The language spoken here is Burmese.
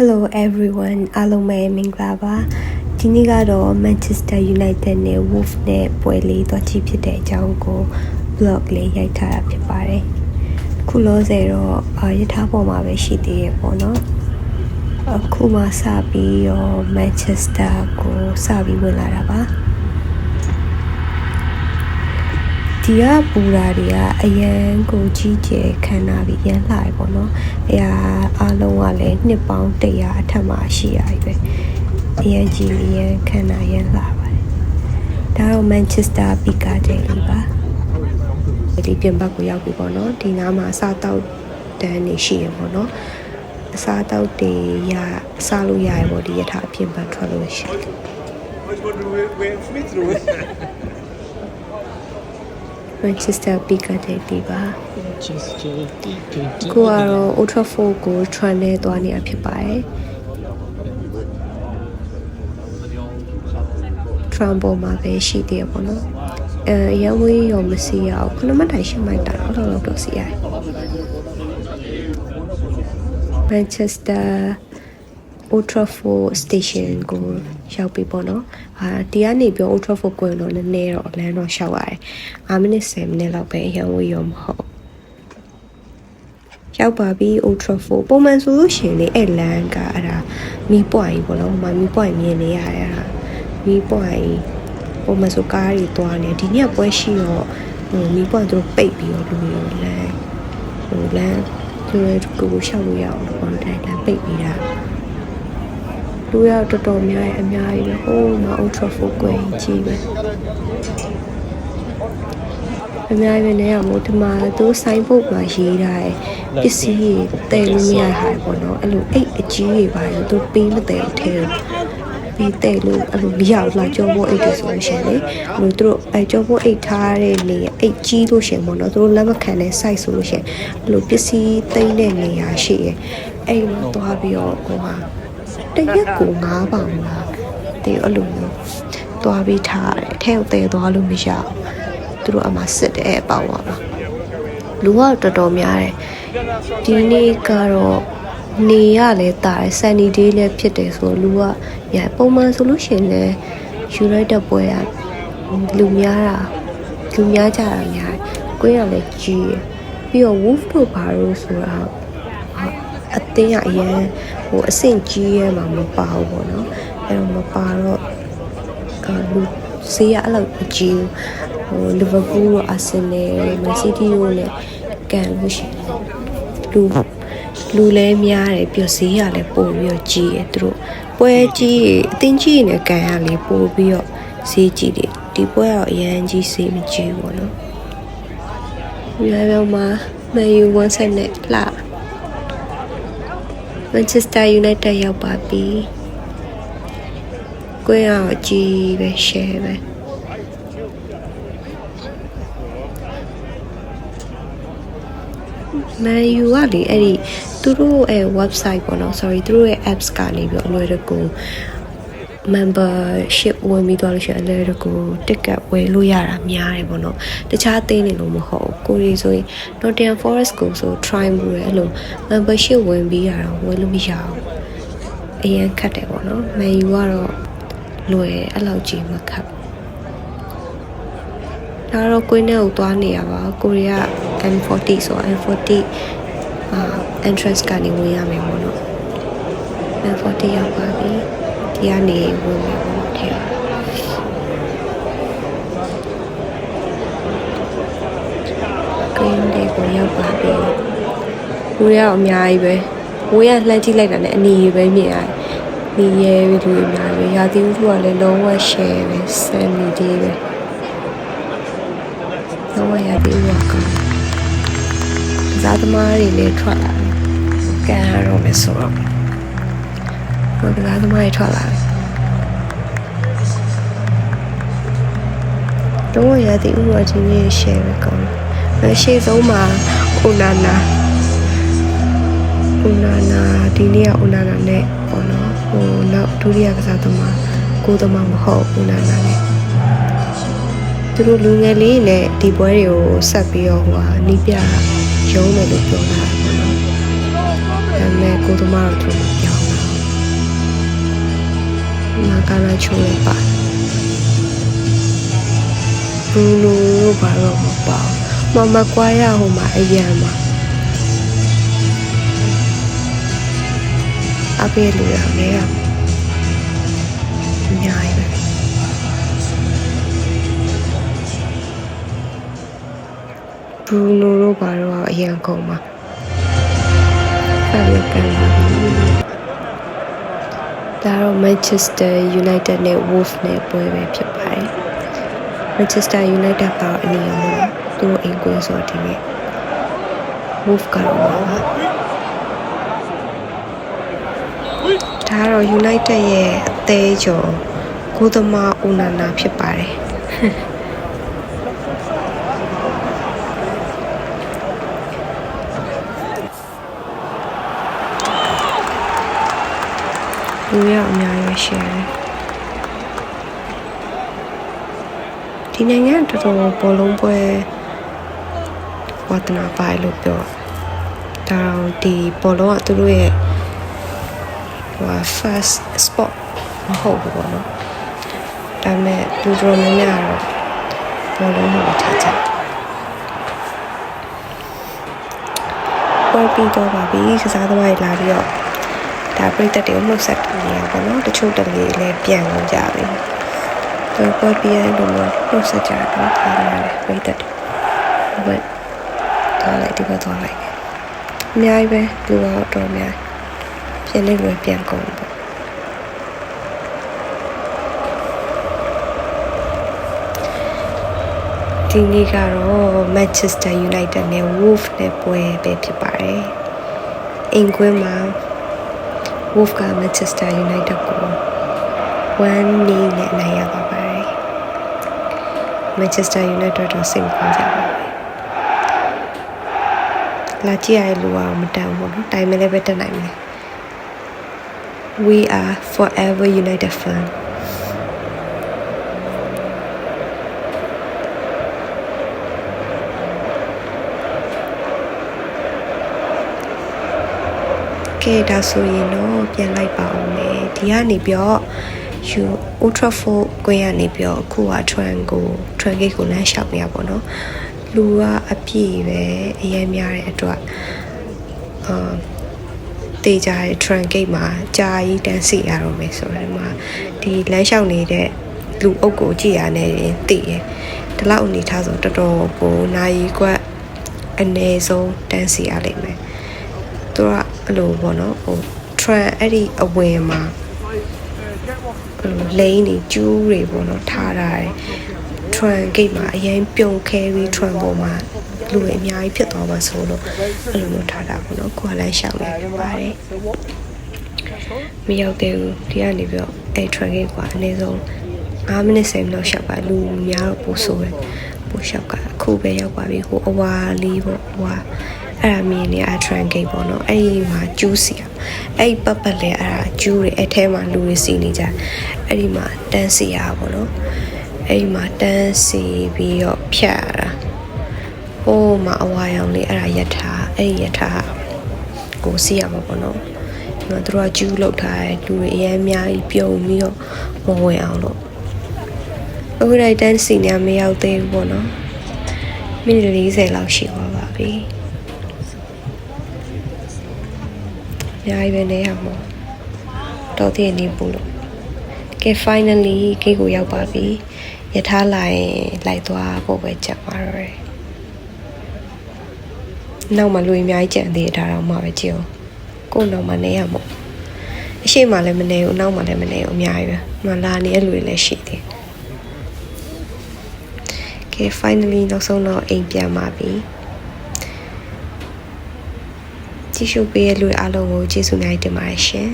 Hello everyone အားလုံးပဲမင်္ဂလာပါဒီနေ့ကတော့ Manchester United နဲ့ Wolves နဲ့ပွဲလေးသွားကြည့်ဖြစ်တဲ့အကြောင်းကို blog လေးရိုက်ထားတာဖြစ်ပါတယ်ခုလောဆယ်တော့အာရထားပေါ်မှာပဲရှိသေးရပေါ့နော်အခုမှစပြီးတော့ Manchester ကိုစပြီးဝင်လာတာပါ ဒီကပူရာတွေကအရန်ကိုကြီးကျယ်ခမ်းနားပြီးရန်လှရပေါ့နော်။အဲဟာအားလုံးကလည်းနှစ်ပေါင်း100အထက်မှာရှိရပြီပဲ။အရန်ကြီးပြီးရန်ခမ်းနားရန်လှပါတယ်။ဒါတော့ Manchester Piccadilly ပါ။ဒီပြင်ဘက်ကိုရောက်ပြီပေါ့နော်။ဒီနားမှာအစားတောက်တန်းနေရှိရပေါ့နော်။အစားတောက်တွေရစားလို့ရရပေါ့ဒီရထားအပြင်ဘက်ထွက်လို့ရှိတယ် Mas quando eu fui trouxe. Manchester Piccadilly ပါ Manchester ကိုကတော့ Ultra 4ကို trend နဲ့သွားနေတာဖြစ်ပါတယ် trend ပေါ်မှာပဲရှိသေးရပေါ့နော်အဲရန်ဝေးရောမစီရအောင်ခုနမတိုင်ရှင်းမိုက်တာတော့တော့တော့စီရတယ် Manchester Ultra 4 station ကိုရောက်ပြီပေါ့နော်။အာဒီကနေပြော Ultra 4ကိုတော့နည်းနည်းတော့လမ်းတော့ရှောက်ရတယ်။5မိနစ်10မိနစ်လောက်ပဲအရန်ဝေးရောမဟုတ်။ရောက်ပါပြီ Ultra 4ပုံမှန်ဆိုလို့ရှိရင်လေအဲ့လမ်းကအဲ့ဒါမီးပွိုင်ပေါ့နော်။ဟိုမှာမီးပွိုင်မြင်နေရတယ်အဲ့ဒါမီးပွိုင်ပုံမှန်ဆိုကားတွေသွားနေဒီနေ့ကပွဲရှိတော့ဟိုမီးပွိုင်သူတို့ပိတ်ပြီးတော့လူတွေလမ်းဟိုလမ်းလူတွေကိုရှောက်လို့ရအောင်ပေါ့နော်တိုင်းလမ်းပိတ်ပြီးတာ လူရတော်တော်များရဲ့အများကြီးပဲဟိုးမ ultra full ကွယ်ကြီးပဲအများကြီးပဲနေရမို့ဒီမှာသူဆိုင်ဘုတ်မှာရေးထားတယ်ပစ္စည်းတွေတည်လို့မရတာပေါ့နော်အဲ့လိုအိတ်အကြီးတွေပါတော့သူပေးမတည်ဘူးထဲပြီးတည်လို့အဲ့လိုမရဘူးလားကြောဖို့အိတ်တွေဆိုလို့ရှိရင်လေအဲ့လိုသူတို့အဲကြောဖို့အိတ်ထားတဲ့နေအိတ်ကြီးလို့ရှိရင်ပေါ့နော်သူတို့လက်မခံတဲ့ size ဆိုလို့ရှိရင်အဲ့လိုပစ္စည်းသိမ်းတဲ့နေရာရှိရယ်အဲ့လိုသွားပြီးတော့ဟိုဟာ တရက်ကို9ပေါင်လားဒီအဲ့လိုမျိုးသွားပြီးထားတယ်အထက်ကိုတည်သွားလို့မရအောင်သူတို့အမှစစ်တဲ့အပေါင်ပါပါလူကတော်တော်များတယ်ဒီနေ့ကတော့နေရလဲတာတယ်ဆန်နီဒေးလည်းဖြစ်တယ်ဆိုတော့လူကရပုံမှန်ဆိုလို့ရှိရင်လည်းယူလိုက်တဲ့ပွဲကလူများတာလူများကြတာများတယ်ကိုရလည်းကြီးရယ်ပြီးတော့ wolf တို့ဘာလို့ဆိုတာ အတင်းကအရင်ဟိုအဆင့်ကြီးရဲမှာမပါဘူးပေါ့နော်အဲ့တော့မပါတော့ကလူဆေးရအဲ့လောက်မကြီးဘူးဟိုလီဗာပူးတို့အာဆင်နယ်မန်စီးတီးတို့လည်းကန်လို့ရှိရင်လူလူလည်းများတယ်ပြီးတော့ဈေးရလည်းပို့ပြီးတော့ကြီးတယ်သူတို့ပွဲကြီးအတင်းကြီးနဲ့ကန်ရလေပို့ပြီးတော့ဈေးကြီးတယ်ဒီပွဲတော့အရန်ကြီးဈေးမကြီးဘူးပေါ့နော်ဒီလိုမှာမယူဝန်ဆက်နဲ့လာ Manchester United ရောက်ပါပြီ။ကိုရအောင်ကြည့်ပဲ share ပဲ။မန်ယူကလေအဲ့ဒီသူတို့ရဲ့ website ပေါ့နော် sorry သူတို့ရဲ့ apps ကနေပြီးအလွယ်တကူ membership ဝင်ပြီးသွားလို့ရှိရင်အလဲတကူ ticket ဝယ်လို့ရတာများတယ်ပေါ့နော်တခြားသိနေလို့မဟုတ်ဘူးကိုရီဆိုရင် Nottingham Forest ကိုဆို try မှုရအဲ့လို membership ဝင်ပြီးရတာဝယ်လို့မရဘူးအရင်ခက်တယ်ပေါ့နော် menu ကတော့လွယ်အဲ့လောက်ကြီးမခက်ဒါတော့ကိုင်းနဲ့ကိုသွားနေရပါကိုရီးယား M40 ဆို M40 အာ entrance ကနေဝင်ရမယ်ပေါ့နော် M40 ရောက်ပါပြီ ဒီကနေဝင်မယ်ပေါ့ထဲကင်းလေးကိုရောက်ပါပြီလူရအောင်အများကြီးပဲဝေးရလှမ်းကြည့်လိုက်တာနဲ့အနီးပဲမြင်ရတယ်နီးရဲပြီးလူအများကြီးပဲရာသီဥတုကလည်းလုံးဝ share ပဲဆန်နီဒီပဲလုံးဝရာသီဥတုကကောင်းကစားသမားတွေလည်းထွက်လာတယ်ကန်ရတော့မယ်ဆိုတော့ ဟိုကစားသမားတွေထွက်လာတယ်တော့ရတဲ့ဥပဒေကြီးရဲ့ share ပဲကောင်းတယ်။ရှေ့ဆုံးမှာအိုနာနာအိုနာနာဒီနေ့ကအိုနာနာနဲ့ပေါ့နော်။ဟိုနောက်ဒုတိယကစားသမားကိုသမားမဟုတ်အိုနာနာနဲ့သူတို့လူငယ်လေးနဲ့ဒီပွဲတွေကိုဆက်ပြီးတော့ဟိုဟာနီးပြရုံးမယ်လို့ပြောတာပေါ့နော်။ဒါပေမဲ့ကိုသမားတော့သူ မပြောင်းဘူးငါကာလာချိုးလေးပါဘရူနိုတို့ဘာတော့မပါဘူးမမကွာရဟိုမှာအရန်မှာအဖေလူရမယ်ရအများကြီးပဲဘရူနိုတို့ဘာတော့အရန်ကုန်မှာဆက်လက်ကန်လာပြီ ဒါတော့ Manchester United နဲ့ Wolves နဲ့ပွဲပဲဖြစ်ပါတယ် Manchester United ကတော့အနည်းငယ်သူတို့အိမ်ကွင်းဆိုတော့ဒီနေ့ Wolves ကတော့ပါပါဒါကတော့ United ရဲ့အသေးကျော်ကိုသမားဦးနာနာဖြစ်ပါတယ် လူရအများကြီးရှိရတယ်ဒီနိုင်ငံကတော်တော်ဘောလုံးပွဲဝါသနာပါလို့ပြောဒါတော့ဒီဘောလုံးကသူတို့ရဲ့ဟို first spot မဟုတ်ဘူးပေါ့နော်ဒါပေမဲ့လူတော်များများကတော့ဘောလုံးကိုထားကြပွဲပြီးတော့ပါပြီကစားသမားတွေလာပြီးတော့ ဒါပြိတ္တတွေကိုနှုတ်ဆက်နေရပါတော့တချို့တလေလည်းပြန်ကုန်ကြပြီတော့ပွဲပြီးရလို့နှုတ်ဆက်ကြတော့ထားရတယ်ပြိတ္တတွေဘယ်တော့လိုက်ဒီဘက်တော့လိုက်အများကြီးပဲလူတော့တော်များပြန်နေလွယ်ပြန်ကုန်ပေါ့ဒီနေ့ကတော့ Manchester United နဲ့ Wolves နဲ့ပွဲပဲဖြစ်ပါတယ်။အင်ကွင်းမှာ Wolves က Manchester United ကို1-0နဲ့နိုင်ရပါပါတယ်။ Manchester United တော့စိတ်မကောင်းကြပါဘူး။လာကြည့်ရတဲ့လူကမတန်ဘူးနော်။တိုင်မလည်းပဲတက်နိုင်မယ်။ We are forever United Fan. ကဲဒါဆိုရင်တော့ပြန်လိုက်ပါအောင်မယ်ဒီကနေပြီးတော့ you ultra 4ကွင်းကနေပြီးတော့အခုက trend ကို trend gate ကိုလမ်းလျှောက်နေရပါတော့လူကအပြည့်ပဲအရင်များတဲ့အတွက်အာတေးကြတဲ့ trend gate မှာကြာကြီးတန်းစီရတော့မယ်ဆိုတော့ဒီမှာဒီလမ်းလျှောက်နေတဲ့လူအုပ်ကိုကြည့်ရနေရင်သိရဒီလောက်အနေထားဆိုတော်တော်ကိုနိုင်ကွက်အနည်းဆုံးတန်းစီရလိမ့်မယ်သူက အဲ့လိုပေါ့နော်ဟို trend အဲ့ဒီအဝင်မှာအဲ့လိုလိန်နေကျူးတွေပေါ့နော်ထားတာတယ် trend gate မှာအရင်ပြုံခဲပြီး trend ပေါ်မှာလူတွေအများကြီးဖြစ်သွားမှာဆိုလို့အဲ့လိုမျိုးထားတာပေါ့နော်ကိုယ်ကလည်းရှောက်နေဖြစ်ပါတယ်မရောက်သေးဘူးဒီကနေပြီးတော့အဲ့ trend gate ကအနည်းဆုံး5မိနစ်10မိနစ်ရှောက်ပါလူများတော့ပို့ဆိုးတယ်ပို့ရှောက်ကအခုပဲရောက်ပါပြီဟိုအဝါလေးပေါ့ဟိုဟာ အဲ့ဒါမြင်နေအထရန်ဂိတ်ပေါ့နော်အဲ့ဒီမှာကျူးစီရအဲ့ဒီပတ်ပတ်လဲအဲ့ဒါကျူးတွေအဲ့ထဲမှာလူတွေစီနေကြအဲ့ဒီမှာတန်းစီရပေါ့နော်အဲ့ဒီမှာတန်းစီပြီးတော့ဖြတ်ရတာဟိုးမှာအဝါရောင်လေးအဲ့ဒါယထာအဲ့ဒီယထာကိုစီရမှာပေါ့နော်ဒီမှာသူတို့ကကျူးလောက်ထားတယ်လူတွေအများအများကြီးပြုံပြီးတော့မဝင်အောင်လို့အခုတိုင်းတန်းစီနေမရောက်သေးဘူးပေါ့နော်မိနစ်40လောက်ရှိသွားပါပြီ များကြီးပဲနေရမှာတော့တည်နေဘူးလို့ကဲ finally ကိတ်ကိုရောက်ပါပြီယထာလိုက်လိုက်သွားဖို့ပဲကြက်ပါတော့တယ်နောက်မှလူအများကြီးကြံသေးတာတော့မှပဲကြည့်အောင်ကို့နောက်မှနေရမို့အရှိမှလည်းမနေဘူးနောက်မှလည်းမနေဘူးအများကြီးပဲမလာနေရလူတွေလည်းရှိသေးတယ် Okay finally နောက်ဆုံးတော့အိမ်ပြန်ပါပြီ ကြည့်ရှုပေးရတဲ့လူအားလုံးကိုကျေးဇူးများတင်ပါတယ်ရှင်